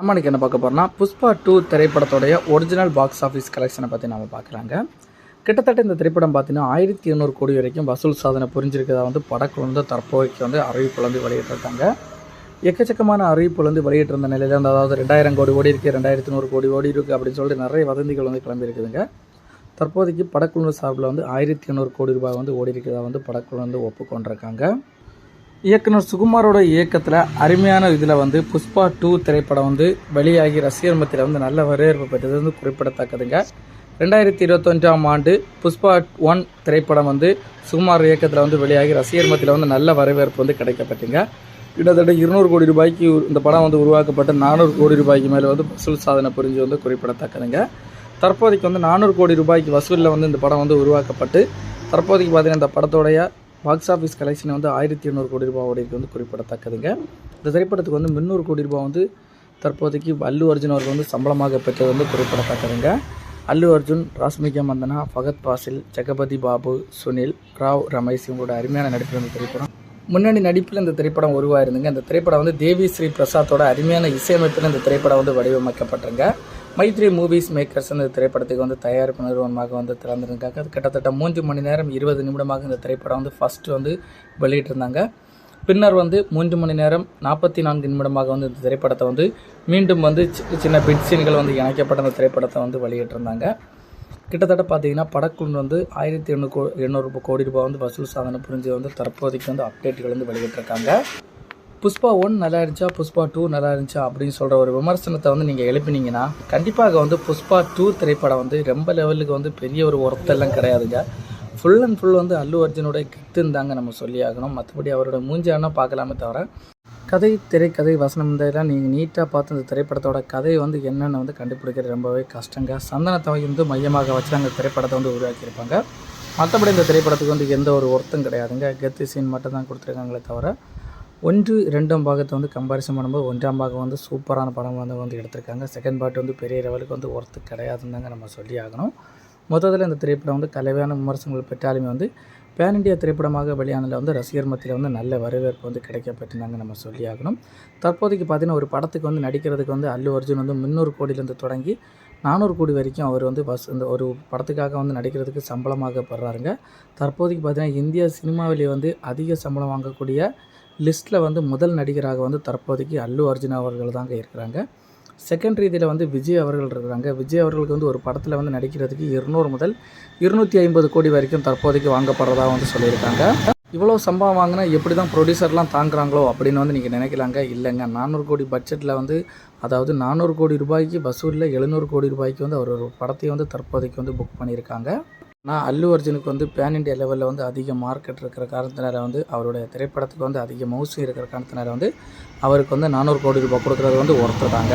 நம்ம என்ன பார்க்க போகிறோம்னா புஷ்பா டூ திரைப்படத்தோடைய ஒரிஜினல் பாக்ஸ் ஆஃபீஸ் கலெக்ஷனை பற்றி நம்ம பார்க்குறாங்க. கிட்டத்தட்ட இந்த திரைப்படம் பார்த்தீங்கன்னா ஆயிரத்தி எண்ணூறு கோடி வரைக்கும் வசூல் சாதனை புரிஞ்சிருக்கிறதா வந்து படக்குழு தற்போதைக்கு வந்து அறிவிப்புல வந்து வெளியிட்டிருக்காங்க. எக்கச்சக்கமான அறிவிப்புல வந்து வெளியிட்டிருந்த நிலையில் வந்து அதாவது ரெண்டாயிரம் கோடி ஓடி இருக்குது ரெண்டாயிரத்தி நூறு கோடி ஓடி இருக்குது அப்படின்னு சொல்லிட்டு நிறைய வதந்திகள் வந்து கிளம்பிருக்குதுங்க தற்போதைக்கு படக்குழு சார்பில் வந்து ஆயிரத்தி எண்ணூறு கோடி ரூபாய் வந்து ஓடி இருக்கிறதா வந்து படக்குழு வந்து ஒப்புக்கொண்டிருக்காங்க. இயக்குனர் சுகுமாரோட இயக்கத்தில் அருமையான இதில் வந்து புஷ்பா டூ திரைப்படம் வந்து வெளியாகி ரசிகர் மத்தியில் வந்து நல்ல வரவேற்பு பெற்றது வந்து குறிப்பிடத்தக்கதுங்க. ரெண்டாயிரத்தி இருபத்தஞ்சாம் ஆண்டு புஷ்பா ஒன் திரைப்படம் வந்து சுகுமார் இயக்கத்தில் வந்து வெளியாகி ரசிகர் மத்தியில் வந்து நல்ல வரவேற்பு வந்து கிடைக்கப்பட்டுங்க. கிட்டத்தட்ட இருநூறு கோடி ரூபாய்க்கு இந்த படம் வந்து உருவாக்கப்பட்டு நானூறு கோடி ரூபாய்க்கு மேலே வந்து வசூல் சாதனை புரிஞ்சு வந்து குறிப்பிடத்தக்கதுங்க. தற்போதைக்கு வந்து நானூறு கோடி ரூபாய்க்கு வசூலில் வந்து இந்த படம் வந்து உருவாக்கப்பட்டு தற்போதைக்கு பார்த்தீங்கன்னா இந்த படத்தோடைய பாக்ஸ் ஆஃபீஸ் கலெக்ஷன் வந்து ஆயிரத்தி எண்ணூறு கோடி ரூபாய் ஓடி வந்து குறிப்பிடத்தக்கதுங்க. இந்த திரைப்படத்துக்கு வந்து முந்நூறு கோடி ரூபாய் வந்து தற்போதைக்கு அல்லு அர்ஜுன் அவர்கள் வந்து சம்பளமாக பெற்றது வந்து குறிப்பிடத்தக்கதுங்க. அல்லு அர்ஜுன் ராஸ்மிகா மந்தனா ஃபகத் பாசில் ஜெகபதி பாபு சுனில் ராவ் ரமேஷ் இவங்களோட அருமையான நடிப்பில் இந்த திரைப்படம். முன்னணி நடிப்பில் இந்த திரைப்படம் உருவாயிருந்துங்க. இந்த திரைப்படம் வந்து தேவி ஸ்ரீ பிரசாத்தோட அருமையான இசையமைப்பில் இந்த திரைப்படம் வந்து வடிவமைக்கப்பட்டிருங்க. மைத்ரி மூவிஸ் மேக்கர்ஸ் இந்த திரைப்படத்துக்கு வந்து தயாரிப்பு நிறுவனமாக வந்து திறந்திருக்காங்க. அது கிட்டத்தட்ட மூன்று மணி நேரம் இருபது நிமிடமாக இந்த திரைப்படம் வந்து ஃபஸ்ட்டு வந்து வெளியிட்டிருந்தாங்க. பின்னர் வந்து மூன்று மணி நேரம் நாற்பத்தி நான்கு நிமிடமாக வந்து இந்த திரைப்படத்தை வந்து மீண்டும் வந்து சின்ன பிட் சீன்கள் வந்து இணைக்கப்பட்ட அந்த திரைப்படத்தை வந்து வெளியிட்டிருந்தாங்க. கிட்டத்தட்ட பார்த்தீங்கன்னா படக்குழு வந்து ஆயிரத்தி எண்ணூறு கோ எண்ணூறு கோடி ரூபாய் வந்து வசூல் சாதனை புரிஞ்சு வந்து தற்போதைக்கு வந்து அப்டேட்டுகள் வந்து வெளியிட்டிருக்காங்க. புஷ்பா ஒன் நல்லா இருந்துச்சா? புஷ்பா டூ நல்லா இருந்துச்சா? அப்படின்னு சொல்கிற ஒரு விமர்சனத்தை வந்து நீங்கள் எழுப்பினீங்கன்னா கண்டிப்பாக வந்து புஷ்பா டூ திரைப்படம் வந்து ரொம்ப லெவலுக்கு வந்து பெரிய ஒரு ஒர்த்தெல்லாம் கிடையாதுங்க. ஃபுல் அண்ட் ஃபுல் வந்து அல்லு அர்ஜுனோட கித்துன்னு தாங்க நம்ம சொல்லி ஆகணும் மற்றபடி அவரோட மூஞ்சானா பார்க்கலாமே தவிர கதை திரைக்கதை வசனம் இந்த இதெல்லாம் நீங்கள் நீட்டாக பார்த்து இந்த திரைப்படத்தோட கதையை வந்து என்னென்னு வந்து கண்டுபிடிக்கிறது ரொம்பவே கஷ்டங்க. சந்தனத்தை வந்து மையமாக வச்சு அந்த திரைப்படத்தை வந்து உருவாக்கியிருப்பாங்க. மற்றபடி இந்த திரைப்படத்துக்கு வந்து எந்த ஒரு ஒர்த்தும் கிடையாதுங்க. கெத்து சீன் மட்டும் தான் கொடுத்துருக்காங்களே தவிர ஒன்று ரெண்டாம் பாகத்தை வந்து கம்பேரிசன் பண்ணும்போது ஒன்றாம் பாகம் வந்து சூப்பரான படம் வந்து வந்து எடுத்திருக்காங்க. செகண்ட் பார்ட் வந்து பெரிய லெவலுக்கு வந்து ஒர்த்து கிடையாதுன்னு தாங்க நம்ம சொல்லி ஆகணும். மொத்தத்தில் இந்த திரைப்படம் வந்து கலவையான விமர்சனங்கள் பெற்றாலுமே வந்து பேன் இண்டியா திரைப்படமாக வெளியானதில் வந்து ரசிகர் மத்தியில் வந்து நல்ல வரவேற்பு வந்து கிடைக்கப்பட்டிருந்தாங்க நம்ம சொல்லி ஆகணும். தற்போதைக்கு பார்த்தீங்கன்னா ஒரு படத்துக்கு வந்து நடிக்கிறதுக்கு வந்து அல்லு அர்ஜுன் வந்து முந்நூறு கோடியிலேருந்து தொடங்கி நானூறு கோடி வரைக்கும் அவர் வந்து பஸ் இந்த ஒரு படத்துக்காக வந்து நடிக்கிறதுக்கு சம்பளமாக பெறாருங்க தற்போதைக்கு பார்த்தீங்கன்னா இந்தியா சினிமாவிலே வந்து அதிக சம்பளம் வாங்கக்கூடிய லிஸ்ட்டில் வந்து முதல் நடிகராக வந்து தற்போதைக்கு அல்லு அர்ஜுன் அவர்கள் தாங்க இருக்கிறாங்க. செகண்ட் ரீதியில் வந்து விஜய் அவர்கள் இருக்கிறாங்க. விஜய் அவர்களுக்கு வந்து ஒரு படத்தில் வந்து நடிக்கிறதுக்கு இருநூறு முதல் இருநூற்றி ஐம்பது கோடி வரைக்கும் தற்போதைக்கு வாங்கப்படுறதா வந்து சொல்லியிருக்காங்க. இவ்வளோ சம்பவம் வாங்கினா எப்படி தான் ப்ரொடியூசர்லாம் தாங்குறாங்களோ அப்படின்னு வந்து நீங்கள் நினைக்கலாங்க? இல்லைங்க. நானூறு கோடி பட்ஜெட்டில் வந்து அதாவது நானூறு கோடி ரூபாய்க்கு வசூலில் எழுநூறு கோடி ரூபாய்க்கு வந்து அவர் ஒரு படத்தை வந்து தற்போதைக்கு வந்து புக் பண்ணியிருக்காங்க. ஆனால் அல்லு அர்ஜுனுக்கு வந்து பேன் இண்டியா லெவலில் வந்து அதிக மார்க்கெட் இருக்கிற காரணத்தினால வந்து அவருடைய திரைப்படத்துக்கு வந்து அதிக மவுசு இருக்கிற காரணத்தினால வந்து அவருக்கு வந்து நானூறு கோடி ரூபாய் கொடுக்குறது வந்து ஒருத்தர் தாங்க.